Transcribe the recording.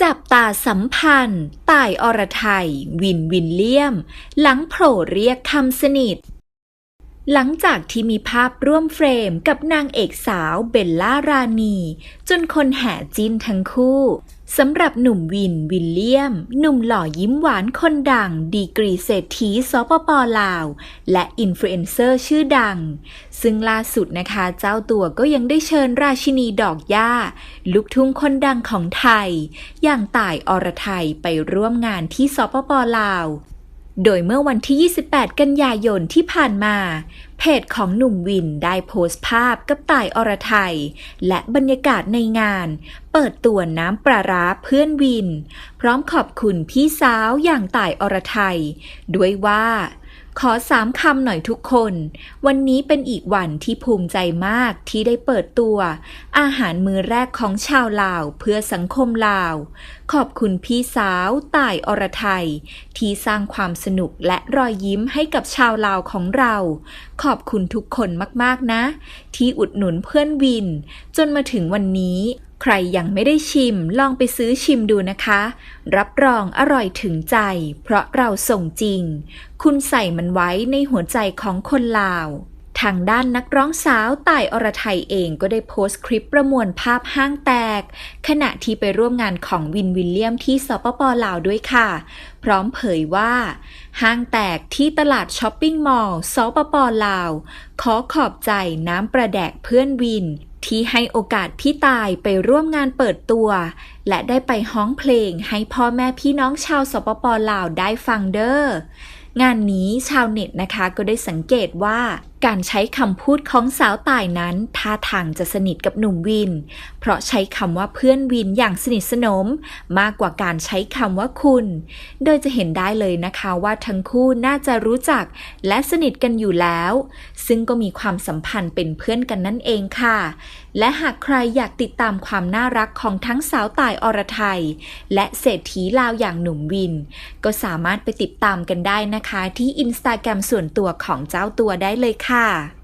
จับตาสัมพันธ์ ต่ายอรไทย วินวินเลียม หลังโผล่เรียกคำสนิท หลังจากที่มีภาพร่วมเฟรมกับนางเอกสาวเบลล่ารานีจนคนแห่จิ้นทั้งคู่สำหรับหนุ่มวินวิลเลียม หนุ่มหล่อยิ้มหวานคนดัง ดีกรีเศรษฐีสปปลาว และอินฟลูเอนเซอร์ชื่อดัง ซึ่งล่าสุดนะคะเจ้าตัวก็ยังได้เชิญราชินีดอกหญ้า ลูกทุ่งคนดังของไทย อย่างต่ายอรไทยไปร่วมงานที่สปปลาว โดยเมื่อวันที่ 28 กันยายนที่ผ่านมา เพจของหนุ่มวินได้โพสต์ภาพกับต่ายอรไทย และบรรยากาศในงาน เปิดตัวน้ำปลาร้าเพื่อนวิน พร้อมขอบคุณพี่สาวอย่างต่ายอรไทย ด้วยว่า ขอสามคำหน่อยทุกคน วันนี้เป็นอีกวันที่ภูมิใจมากที่ได้เปิดตัว อาหารมือแรกของชาวลาวเพื่อสังคมลาว ขอบคุณพี่สาวต่ายอรไทย ที่สร้างความสนุกและรอยยิ้มให้กับชาวลาวของเรา ขอบคุณทุกคนมากๆนะ ที่อุดหนุนเพื่อนวิน จนมาถึงวันนี้ ใครยังไม่ได้ชิมลองไปซื้อชิมดูนะคะ รับรองอร่อยถึงใจ เพราะเราส่งจริง คุณใส่มันไว้ในหัวใจของคนลาว ทางด้านนักร้องสาวต่ายอรไทยเองก็ได้โพสต์คลิปประมวลภาพห้างแตก ขณะที่ไปร่วมงานของวินวิลเลียมที่สปปลาวด้วยค่ะ พร้อมเผยว่าห้างแตกที่ตลาดช้อปปิ้งมอลล์สปปลาว ขอขอบใจน้ำประแดกเพื่อนวิน ที่ให้โอกาสพี่ตายไปร่วมงานเปิดตัว และได้ไปฮ้องเพลงให้พ่อแม่พี่น้องชาวสปปลาวได้ฟังเด้องานนี้ชาวเน็ตนะคะก็ได้สังเกตว่า การใช้คำพูดของสาวตายนั้นท่าทางจะสนิทกับหนุ่มวิน เพราะใช้คำว่าเพื่อนวินอย่างสนิทสนม มากกว่าการใช้คำว่าคุณ โดยจะเห็นได้เลยนะคะว่าทั้งคู่น่าจะรู้จักและสนิทกันอยู่แล้ว ซึ่งก็มีความสัมพันธ์เป็นเพื่อนกันนั่นเองค่ะ และหากใครอยากติดตามความน่ารักของทั้งสาวตายอรไทย และเศรษฐีลาวอย่างหนุ่มวิน ก็สามารถไปติดตามกันได้นะคะ ที่อินสตาแกรมส่วนตัวของเจ้าตัวได้เลยค่ะค่ะ